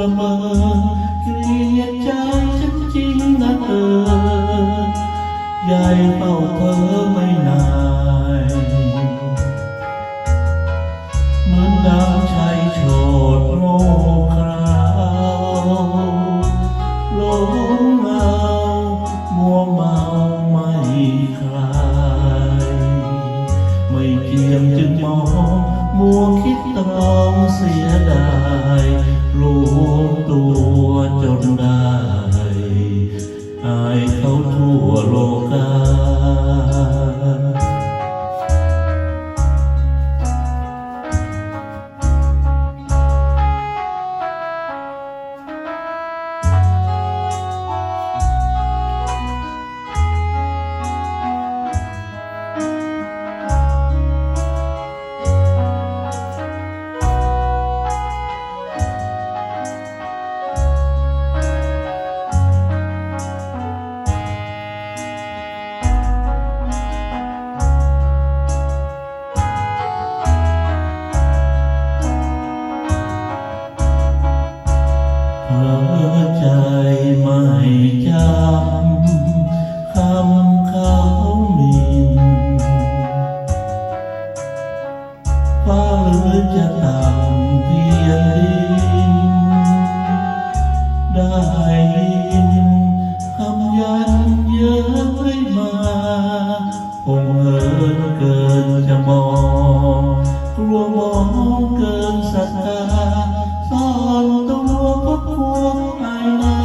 ประมาเกลียดใจฉันจริงนะเธอยายเฝ้าเธอไม่นายเหมือนดาวชัยโชดโรคราวลงเมามัวเมาไม่คลาย ไม่เพียงจึงมองมัวคิดตรองเสียดายรู้ น ฟ้าหรือจะต่ำเพียงดินได้ยินคำยันเย้ยมาคงเหินเกินจะมองกลัวมองเกินศรัทธาซ่อนตัวพักพวงไอหน้า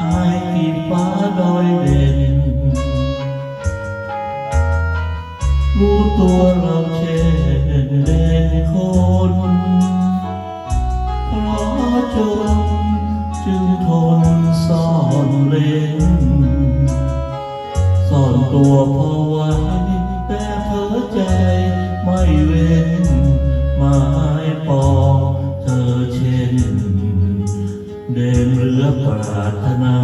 อายกีดฟ้าดอยเด่นรู้ตัว ตัวพอไว้แต่เธอใจไม่เว้นมายปองเธอเช่น เดินเรือปรารถนา